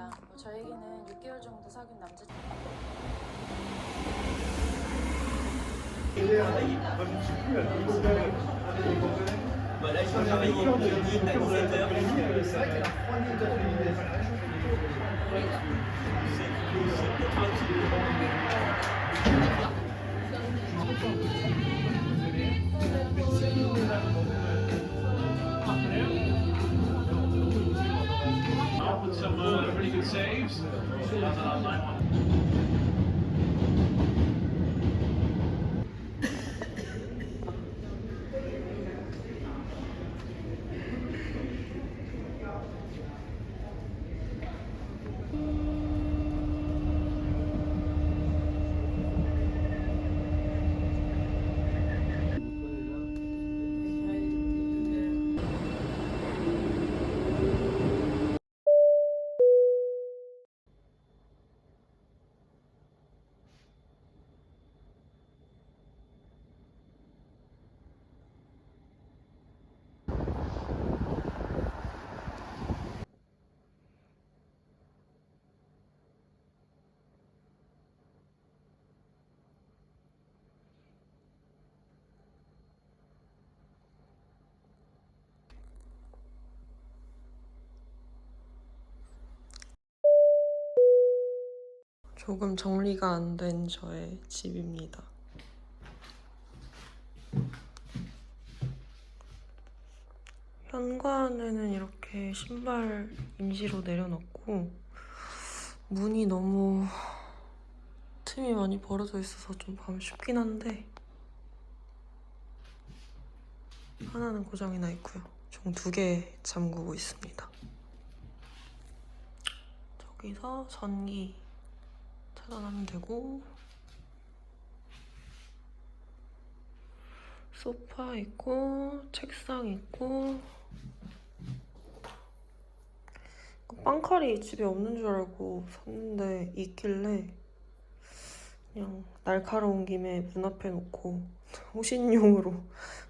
직장인입니다. 뭐 저에게는 6개월 정도 사귄 남자 조금 정리가 안 된 저의 집입니다. 현관에는 이렇게 신발 임시로 내려놓고 문이 너무 틈이 많이 벌어져 있어서 좀밤 춥긴 한데 하나는 고장이 나 있고요. 총 두 개 잠그고 있습니다. 저기서 전기 차단하면 되고. 소파 있고 책상 있고. 빵칼이 집에 없는 줄 알고 샀는데 있길래 그냥 날카로운 김에 문 앞에 놓고 호신용으로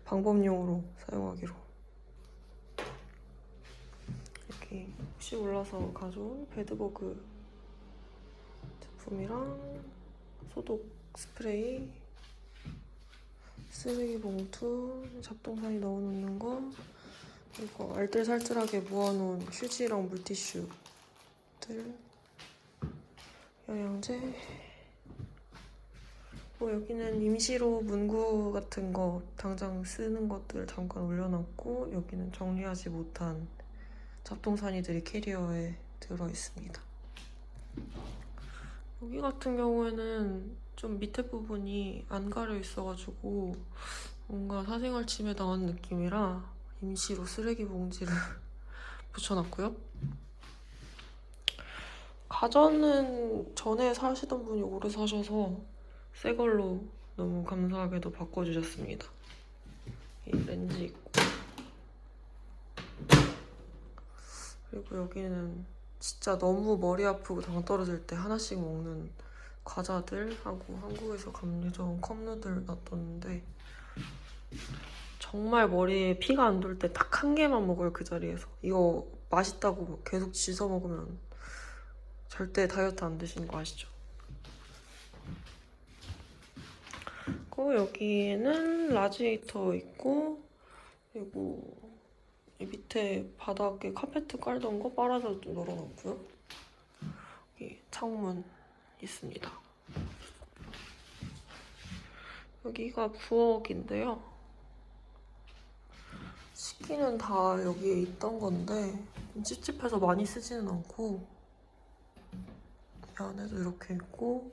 방법용으로 사용하기로. 여기 혹시 올라서 가져온 베드버그 제품이랑 소독 스프레이, 쓰레기 봉투, 잡동사니 넣어놓는 거, 이거 알뜰살뜰하게 모아놓은 휴지랑 물티슈들, 영양제. 뭐 여기는 임시로 문구 같은 거 당장 쓰는 것들 잠깐 올려놨고 여기는 정리하지 못한 잡동사니들이 캐리어에 들어 있습니다. 여기 같은 경우에는 좀 밑에 부분이 안 가려 있어가지고 뭔가 사생활 침해 당한 느낌이라 임시로 쓰레기 봉지를 붙여놨고요. 가전은 전에 사시던 분이 오래 사셔서 새 걸로 너무 감사하게도 바꿔주셨습니다. 이 렌즈 있고 그리고 여기는 진짜 너무 머리 아프고 당 떨어질 때 하나씩 먹는 과자들 하고 한국에서 감리정 컵누들 놔뒀는데 정말 머리에 피가 안 돌 때 딱 한 개만 먹어요 그 자리에서 이거 맛있다고 계속 지서 먹으면 절대 다이어트 안 되시는 거 아시죠? 그리고 여기에는 라지에이터 있고 그리고 이 밑에 바닥에 카페트 깔던 거 빨아서 좀 널어놨고요. 여기 창문 있습니다. 여기가 부엌인데요. 식기는 다 여기에 있던 건데 좀 찝찝해서 많이 쓰지는 않고 이 안에도 이렇게 있고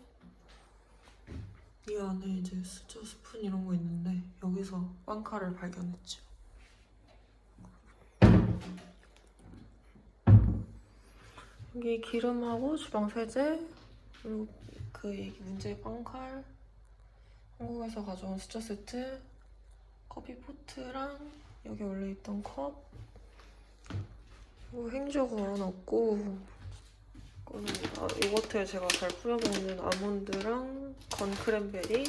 이 안에 이제 수저 스푼 이런 거 있는데 여기서 빵칼을 발견했죠. 여기 기름하고 주방 세제 그리고 그 얘기 문제의 빵칼 한국에서 가져온 수저 세트 커피 포트랑 여기 원래 있던 컵 그리고 행주 걸어놨고 그리고 아, 요거트에 제가 잘 뿌려 먹는 아몬드랑 건 크랜베리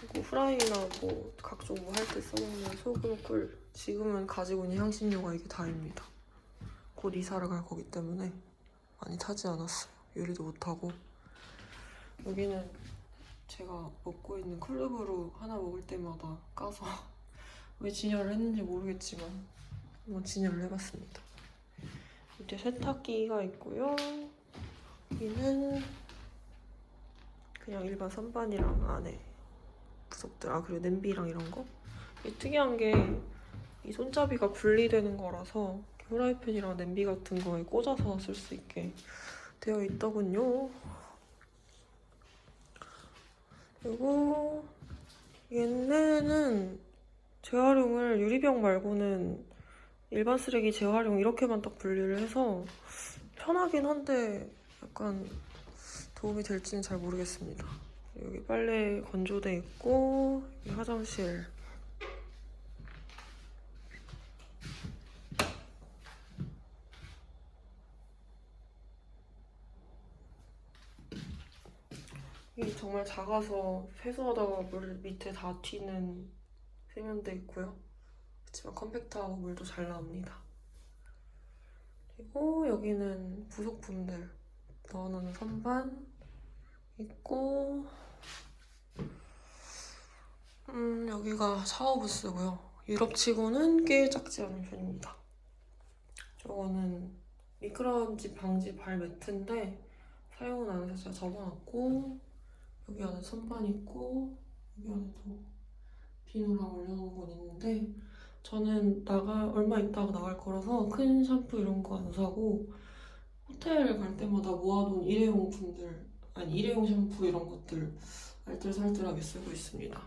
그리고 후라이나 뭐 각종 뭐 할 때 써먹는 소금 꿀 지금은 가지고 있는 향신료가 이게 다입니다. 곧 이사를 갈 거기 때문에 많이 타지 않았어요. 요리도 못하고 여기는 제가 먹고 있는 클루브로 하나 먹을 때마다 까서 왜 진열을 했는지 모르겠지만 한번 진열을 해봤습니다. 밑에 세탁기가 있고요. 여기는 그냥 일반 선반이랑 안에 부속들, 아 그리고 냄비랑 이런 거. 특이한 게 이 손잡이가 분리되는 거라서 후라이팬이랑 냄비 같은 거에 꽂아서 쓸 수 있게 되어 있더군요. 그리고 얘네는 재활용을 유리병 말고는 일반 쓰레기 재활용 이렇게만 딱 분리를 해서 편하긴 한데 약간 도움이 될지는 잘 모르겠습니다. 여기 빨래 건조대 있고 화장실 이 정말 작아서 세수하다가 물 밑에 다 튀는 세면대 있고요. 그렇지만 컴팩트하고 물도 잘 나옵니다. 그리고 여기는 부속품들 넣어놓는 선반 있고 음 여기가 샤워 부스고요. 유럽치고는 꽤 작지 않은 편입니다. 저거는 미끄럼지 방지 발 매트인데 사용은 안 해서 제가 접어놨고 여기 안에 선반 있고 여기 안에도 비누랑 올려놓은 건 있는데 저는 나가 얼마 있다가 나갈 거라서 큰 샴푸 이런 거 안 사고 호텔 갈 때마다 모아둔 일회용품들 아니 일회용 샴푸 이런 것들 알뜰살뜰하게 쓰고 있습니다.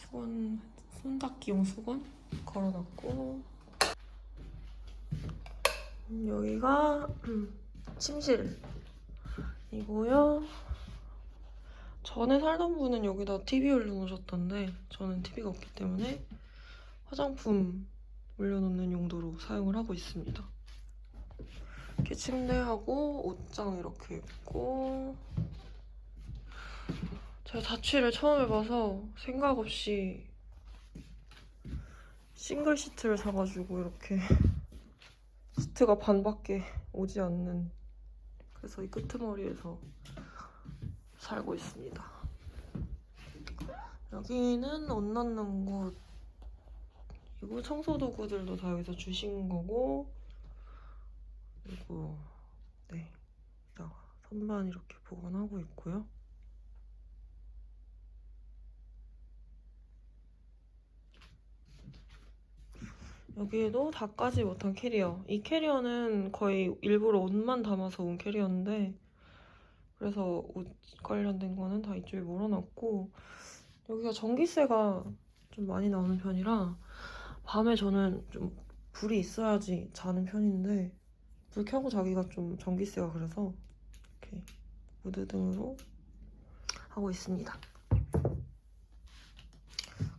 수건 손 닦기용 수건 걸어놨고 음, 여기가 음, 침실 이고요. 전에 살던 분은 여기다 TV 올려놓으셨던데 저는 TV가 없기 때문에 화장품 올려놓는 용도로 사용을 하고 있습니다. 이렇게 침대하고 옷장 이렇게 있고 제가 자취를 처음 해봐서 생각 없이 싱글 시트를 사가지고 이렇게 시트가 반밖에 오지 않는 그래서 이 끄트머리에서 살고 있습니다. 여기는 옷 넣는 곳. 그리고 청소 도구들도 다 여기서 주신 거고. 그리고 네, 여기다가 선반 이렇게 보관하고 있고요. 여기에도 다 까지 못한 캐리어. 이 캐리어는 거의 일부러 옷만 담아서 온 캐리어인데 그래서 옷 관련된 거는 다 이쪽에 몰아놨고 여기가 전기세가 좀 많이 나오는 편이라 밤에 저는 좀 불이 있어야지 자는 편인데 불 켜고 자기가 좀 전기세가 그래서 이렇게 무드 등으로 하고 있습니다.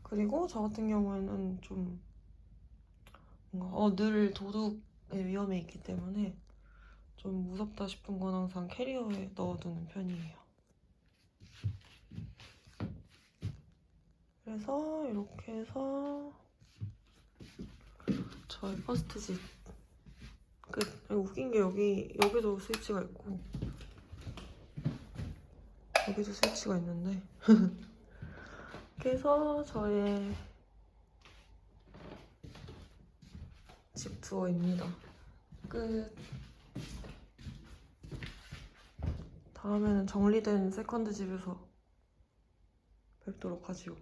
그리고 저 같은 경우에는 좀 어, 늘 도둑의 위험에 있기 때문에 좀 무섭다 싶은 건 항상 캐리어에 넣어두는 편이에요. 그래서 이렇게 해서 저의 퍼스트 집 끝. 웃긴 게 여기 여기도 스위치가 있고 여기도 스위치가 있는데 그래서 저의 집 투어입니다. 끝. 다음에는 정리된 세컨드 집에서 뵙도록 하지요.